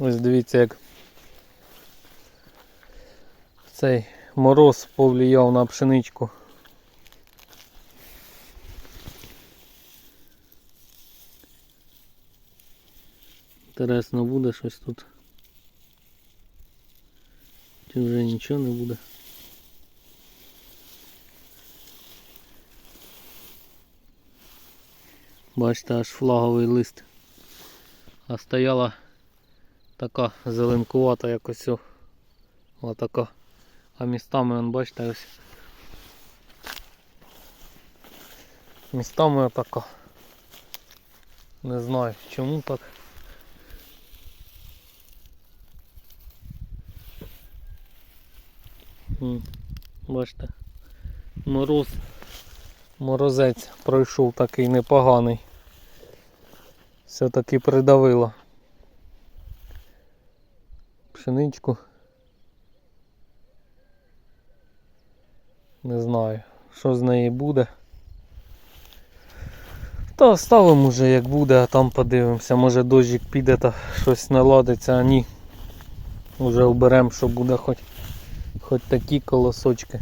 Ось дивіться, як цей мороз повлияв на пшеничку. Інтересно буде щось тут. Чи вже нічого не буде? Бачите, аж флаговий лист. А стояла така зеленкувата якось о. Отака. А містами, он, бачите, ось. Містами отака. Не знаю чому так. Бачите. Мороз. Морозець пройшов такий непоганий. Все-таки придавило. Пшеничку. Не знаю, що з неї буде. Та ставимо вже як буде, а там подивимося. Може дощик піде та щось наладиться, а ні. Уже оберемо, що буде хоч, хоч такі колосочки.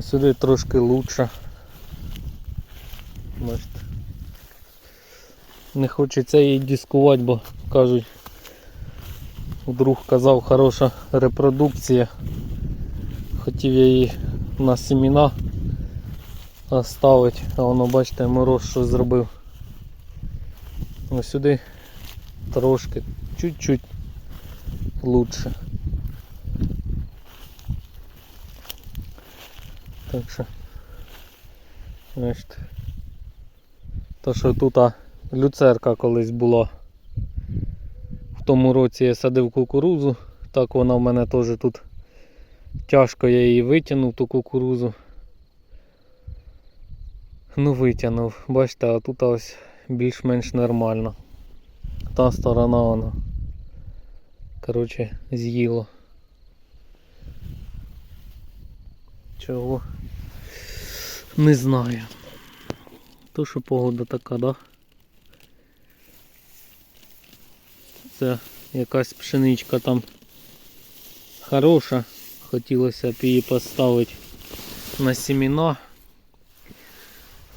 Сюди трошки лучше. Не хочеться її дискувати, бо кажуть, друг казав хороша репродукція. Хотів я її на семена оставити, а воно бачите мороз що зробив. Ось сюди трошки, чуть-чуть лучше. Так що бачите. То що тут а, люцерка колись була. Тому році я садив кукурузу, так вона в мене теж тут тяжко я її витягнув ту кукурузу. Ну витягнув. Бачите, а тут ось більш-менш нормально. Та сторона вона. Коротше, з'їло. Чого? Не знаю. То що погода така, да? Це якась пшеничка там хороша. Хотілося б її поставити на семена.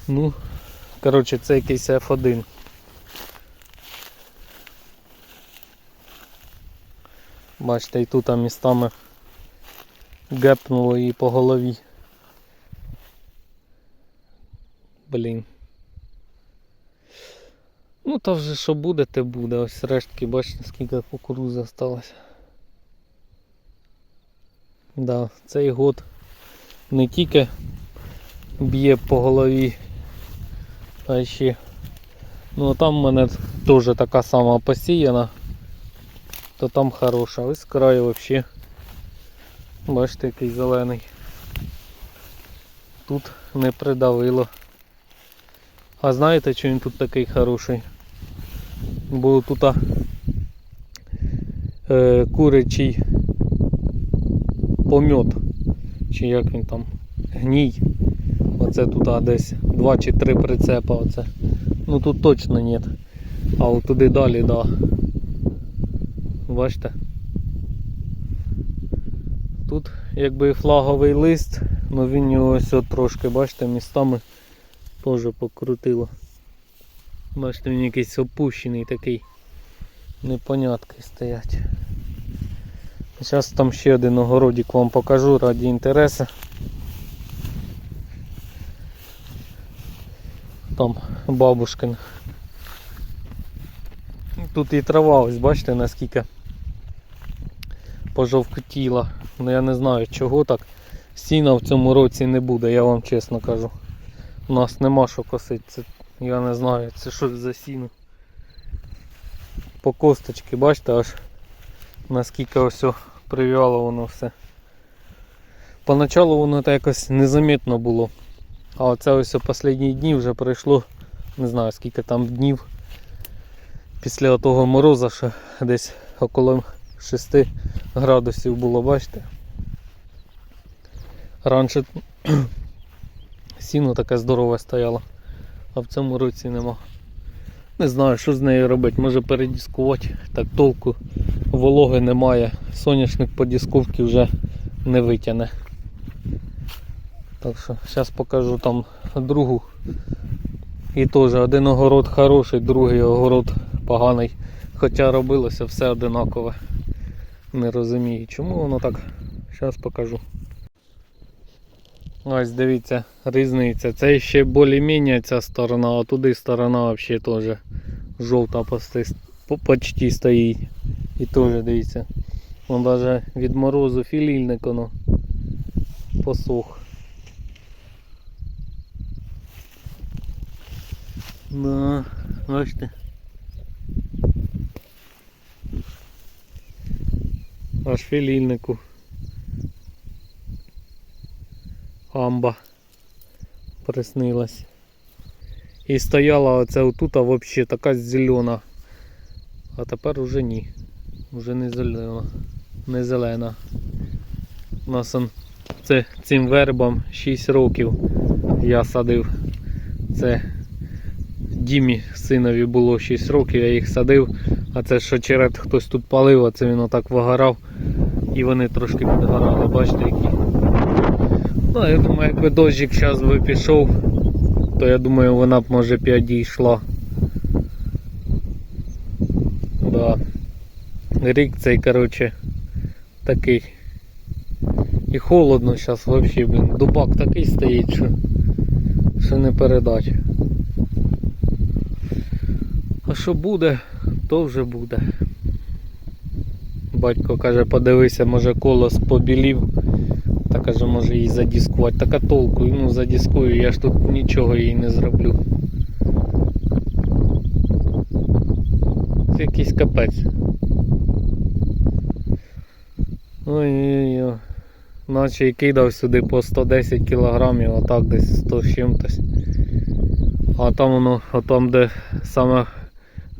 Ну, коротше, це якийсь F1. Бачите, і тут містами гепнуло її по голові. Блін. Ну та вже що буде, те буде. Ось рештки, бачите, скільки кукурузи залишилося. Да, цей год не тільки б'є по голові, а ще. Ну а там в мене теж така сама посіяна, то там хороша. Ось з краю взагалі. Бачите, який зелений. Тут не придавило. А знаєте, що він тут такий хороший? Бо тут е, курячий помьот. Чи як він там? Гній. Оце тут десь 2 чи 3 прицепа. Оце. Ну тут точно нет. А от туди далі, да. Бачите? Тут якби флаговий лист, але він його ось трошки, бачите, містами теж покрутило. Бачите, він якийсь опущений такий. Непонятки стоять. Зараз там ще один огородик вам покажу раді інтересу. Там бабушкин. Тут і трава, ось бачите наскільки пожовктіла. Ну я не знаю чого так. Сіна в цьому році не буде, я вам чесно кажу. У нас нема що косити. Це, я не знаю, це що за сіно. По косточки, бачите, аж наскільки ось прив'яло воно все. Поначалу воно так якось незамітно було. А оце ось останні дні вже пройшло, не знаю скільки там днів після того мороза, що десь около 6 градусів було, бачите. Раніше сіно таке здорове стояло, а в цьому році нема. Не знаю, що з нею робити. Може передіскувати. Так толку вологи немає. Соняшник по дісковці вже не витягне. Так що зараз покажу там другу. І теж один огород хороший, другий огород поганий. Хоча робилося все одинакове. Не розумію, чому воно так. Зараз покажу. Ось дивіться, різниця. Це ще більш-менш ця сторона, а туди сторона взагалі теж жовта почти стоїть. І теж дивіться. Вон навіть від морозу філільник воно посох. Да, бачите. Аж філільнику. Амба приснилась. І стояла оце отут, взагалі така зелена. А тепер уже ні. Уже не зелена. Не зелена. У нас он, це цим вербам 6 років я садив. Це Дімі синові було 6 років, я їх садив, а це що черед хтось тут палив, а це він отак вигорав і вони трошки підгорали, бачите які. Ну, я думаю, якби дощик зараз би пішов, то я думаю вона б може підійшла. Да. Рік цей, коротше, такий. І холодно зараз взагалі, блін. Дубак такий стоїть, що, що не передать. А що буде, то вже буде. Батько каже, подивися, може колос побілів. Каже, може її задіскувати. Така толку, ну задіскую, я ж тут нічого їй не зроблю. Це якийсь капець. Ой-ой-ой. Наче і кидав сюди по 110 кілограмів, а так десь 100 з чим-тось. А там воно, а там де саме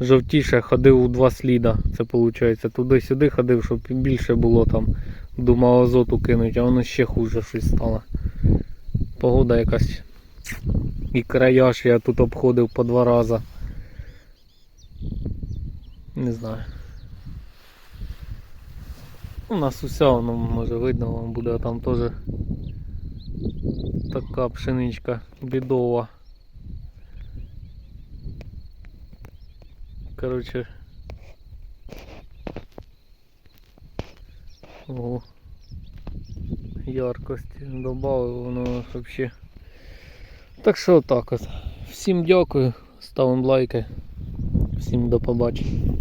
жовтіше ходив у два сліда. Це виходить. Туди-сюди ходив, щоб більше було там. Думав азоту кинуть, а воно ще хуже щось стало. Погода якась. І краяж я тут обходив по два рази. Не знаю. У нас уся воно може видно, вам буде а там теж така пшеничка бідова. Короче. О, яркості додав, воно взагалі. Так що так от. Всім дякую, ставимо лайки. Всім до побачення.